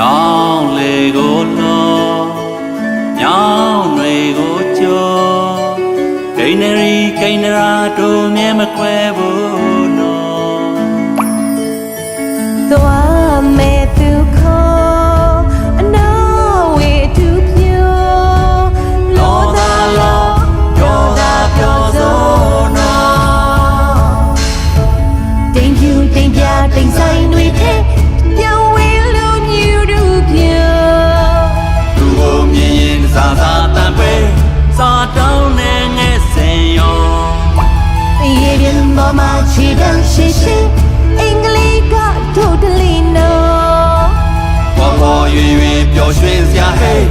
တောင်းလေကိုတော်ညောင်းတွေကိုကြောဒိနေရီကိန်းရာတို့မြဲမခွဲဘူး ရှိတန်းရှိရှိအင်္ဂလိပ်ကတို့တလီနော်ဘောဘောရွေရွေပျော်ရွှင်စရာဟေး